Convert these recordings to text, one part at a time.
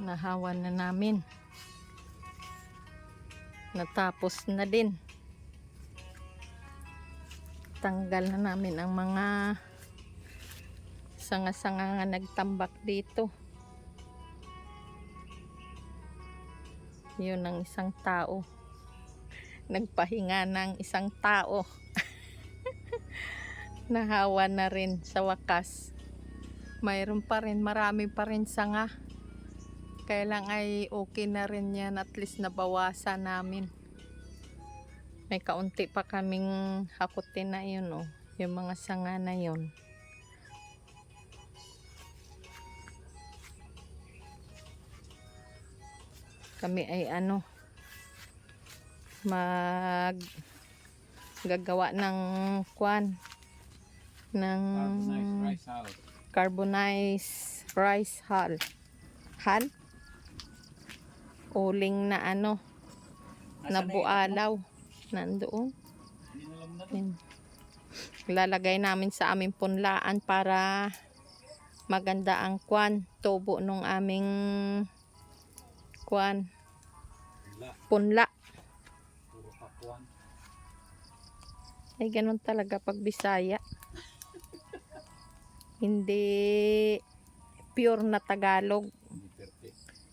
nahawan na namin. Natapos na din. Tanggal na namin ang mga sanga-sanga nga nagtambak dito. Yun ang isang tao. Nagpahinga ng isang tao. Nahawa na rin sa wakas. Mayroon pa rin marami pa rin sanga kailang ay okay na rin yan at least nabawasan namin may kaunti pa kaming hakutin na yun oh yung mga sanga na yun kami ay ano mag gagawa ng kwan ng Carbonized rice hull. carbonized rice hull. Hull? Uling na ano, na bualaw. Nandoon. Lalagay namin sa aming punlaan para maganda ang kwan. Tubo nung aming kwan. Punla. Ay, ganun talaga pag Bisaya. Hindi pure na Tagalog.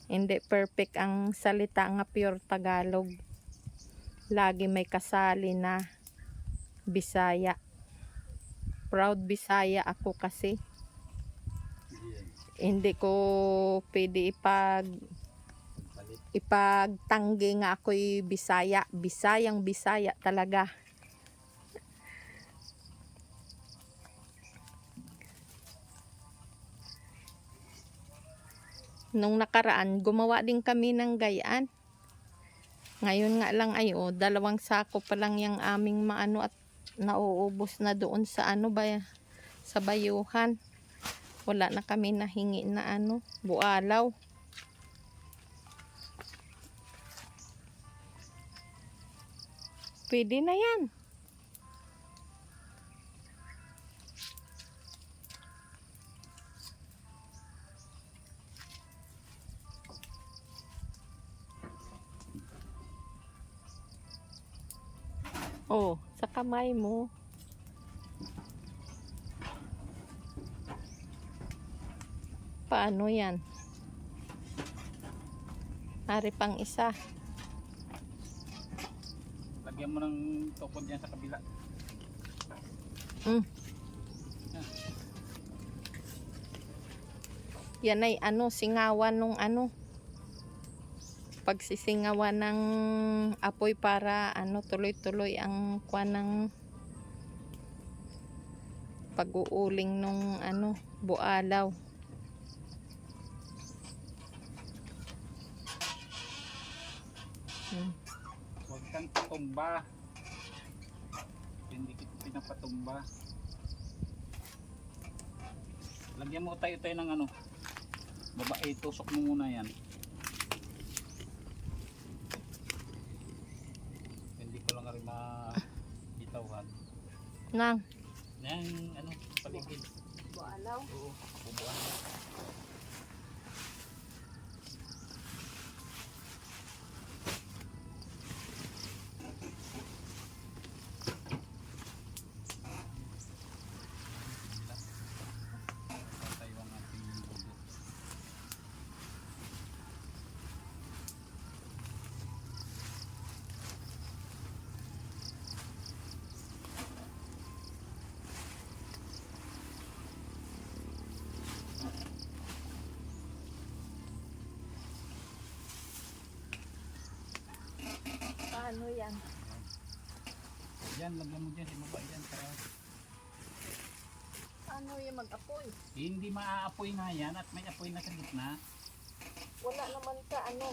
Hindi perfect. Ang salita nga pure Tagalog. Lagi may kasali na Bisaya. Proud Bisaya ako kasi. Hindi ko pwede ipag ipagtanggi nga ako'y Bisaya. Bisayang Bisaya talaga. Nung nakaraan, gumawa din kami ng gayaan. Ngayon nga lang ay oh, dalawang sako pa lang yung aming maano at nauubos na doon sa ano ba sa bayuhan. Wala na kami nahingi na ano, bualaw. Pwede na yan. Oh, sa kamay mo. Paano yan? Ari pang isa. Lagyan mo ng tukod yan sa kabila. Mm. Yan ay ano, singawan nung ano. Pagsisingawan ng apoy para ano, tuloy-tuloy ang kwan ng pag-uuling nung ano, bualaw. Hmm. Huwag kang patumba. Hindi kita pinapatumba. Lagyan mo tayo-tayo ng ano. Babae, tusok mo muna yan. Hindi ko lang rin ma-bitawhan. Nang, Yan, ano, paligid. bualaw. Oo, bubuan. Tayo ang ating logo. Paano yan? Yan, lagyan mo dyan, ibaba yan para Paano yung mag-apoy? hindi maaapoy nga yan at may apoy na sa gitna. Wala naman ka ano.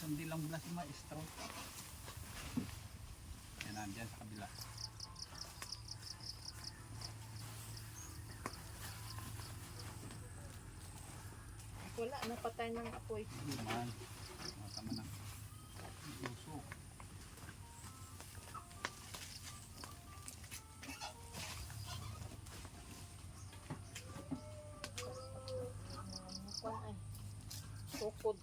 Sandi lang mula si maestro. Yan nandyan sa kabila. Wala, napatay ng apoy. Hindi man. likod.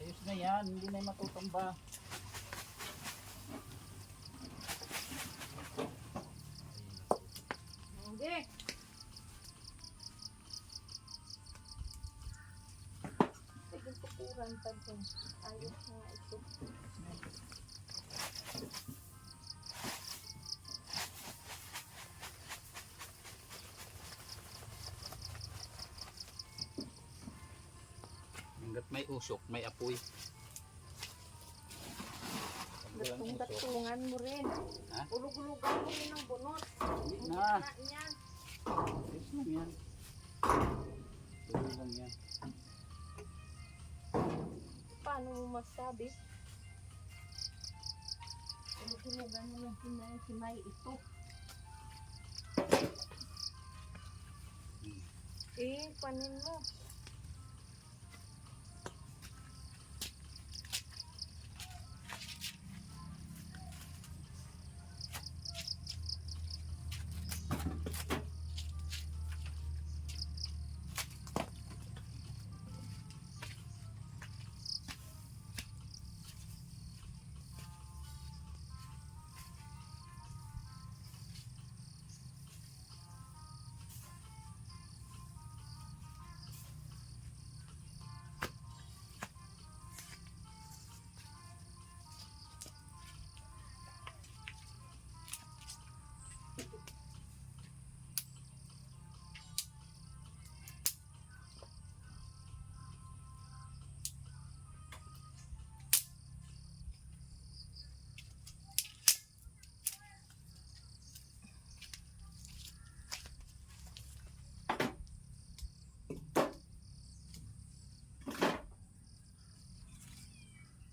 Ayos na yan, hindi na matutumba. May usok, may apoy. Gatong-gatungan mo rin. Ha? Ulug-ulugan mo rin ang bunot. hindi na. gitna niyan. Ayos lang yan. Tuloy lang yan. Paano mo masabi? Ulug-ulugan mo yung himay-himay ito. Hmm. Eh, panin mo.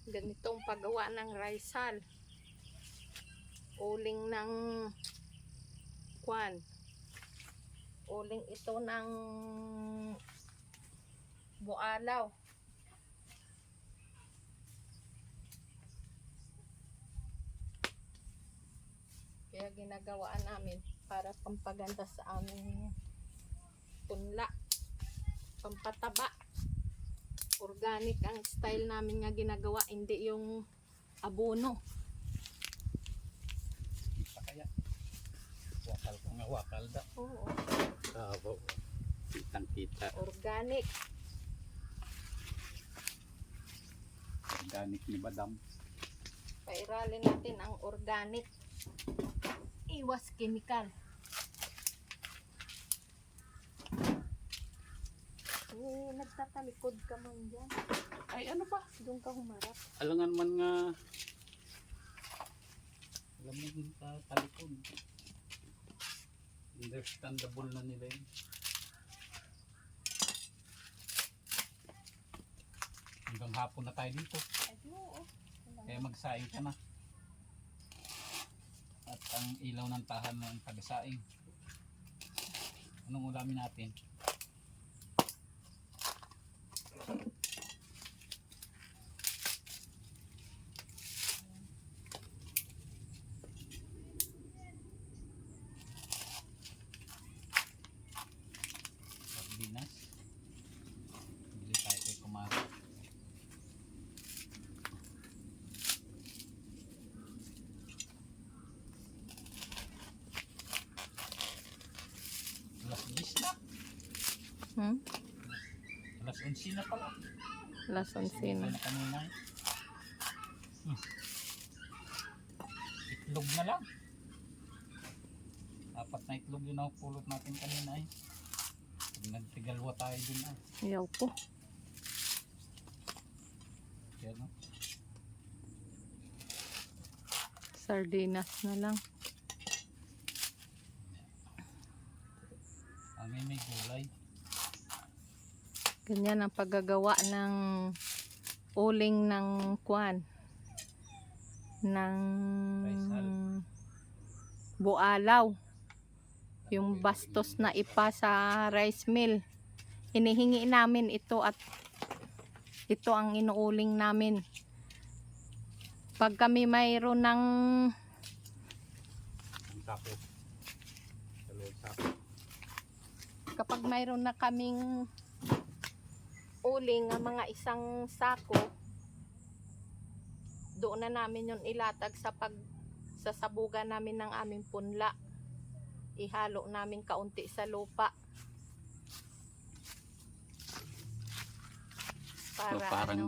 Ganitong paggawa ng raisal. Uling ng kwan. Uling ito ng bualaw. Kaya ginagawaan namin para pampaganda sa aming punla. Pampataba organic ang style namin nga ginagawa, hindi yung abono. Kita kaya. Wakal ko nga wakal da. Oo, Bravo. Kitang kita. organic. Organic ni Badam. Pairalin natin ang organic. Iwas chemical. Eh, nagtatalikod ka man dyan. Ay ano ba? Doon ka humarap. Alangan man nga. Alam mo yung ta- talikod. Understandable na nila yun. Hanggang hapon na tayo dito. Ayun, oo. Kaya magsaing ka na. At ang ilaw ng tahan ng tagasaing. Anong ulamin natin? Sardinas. Bili tayo kay Kumari. Alas 10 na. Hmm? Alas 11 na pala. Lason sino. Ano kanina eh. Hmm. Itlog na lang. Apat na itlog yun ang pulot natin kanina eh. Pag nagtigalwa tayo dun ah. Ayaw po. Yan oh. Sardinas na lang. Amin may gulay. Ganyan ang paggagawa ng uling ng kwan. Ng bualaw. Yung bastos na ipa sa rice mill. Hinihingi namin ito at ito ang inuuling namin. Pag kami mayroon ng kapag mayroon na kaming uling ng mga isang sako, doon na namin yun ilatag sa pag sasabugan namin ng aming punla. Ihalo namin kaunti sa lupa. Para So, parang ano,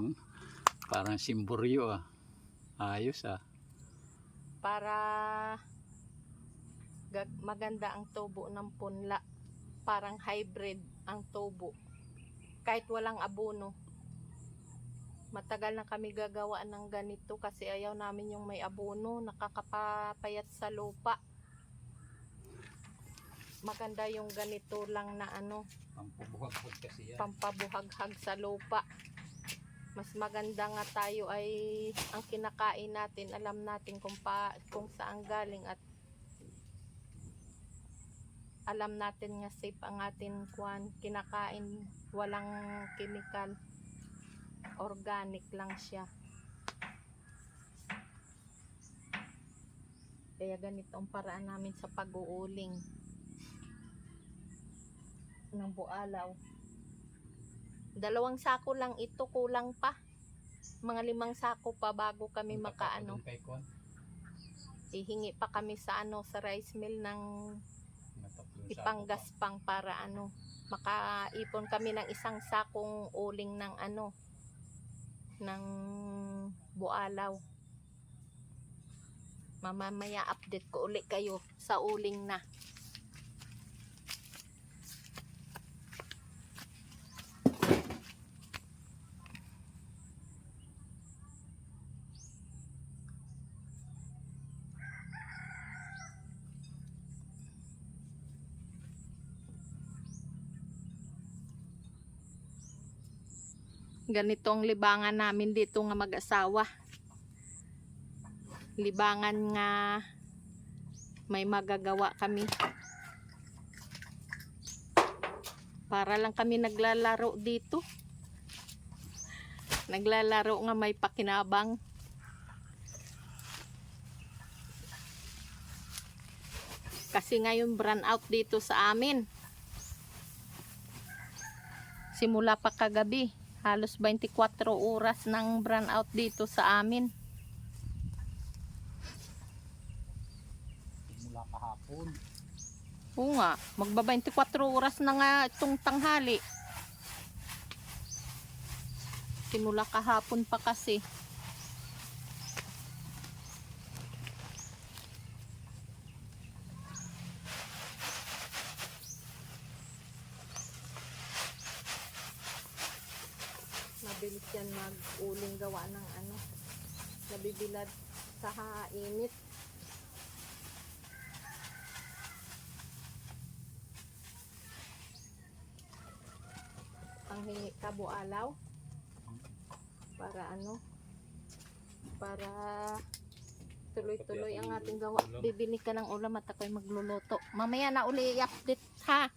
parang simburyo ah. Ayos ah. para maganda ang tubo ng punla. Parang hybrid ang tubo. Kahit walang abono. Matagal na kami gagawa ng ganito kasi ayaw namin yung may abono, nakakapapayat sa lupa. Maganda yung ganito lang na ano, Pampubuhag kasi yan. pampabuhaghag sa lupa. Mas maganda nga tayo ay ang kinakain natin, alam natin kung pa kung saan galing at alam natin nga safe ang atin kwan kinakain walang chemical organic lang siya kaya ganito ang paraan namin sa pag-uuling ng bualaw Dalawang sako lang ito, kulang pa. Mga limang sako pa bago kami makaano. Ihingi pa kami sa ano sa rice mill ng Natatlong ipanggaspang para ano makaipon kami ng isang sakong uling ng ano ng bualaw. Mamamaya update ko uli kayo sa uling na. Ganito ang libangan namin dito nga mag-asawa. Libangan nga may magagawa kami. Para lang kami naglalaro dito. Naglalaro nga may pakinabang. Kasi ngayon brand out dito sa amin. Simula pa kagabi halos 24 oras ng brand out dito sa amin. Mula kahapon. Oo nga, magba 24 oras na nga itong tanghali. Simula kahapon pa kasi. Mabilis yan mag-uling gawa ng ano. Nabibilad sa init. panghingi ka bualaw para ano? Para tuloy-tuloy ang ating gawa. bibili ka ng ulam at ako'y magluluto. Mamaya na uli i-update ha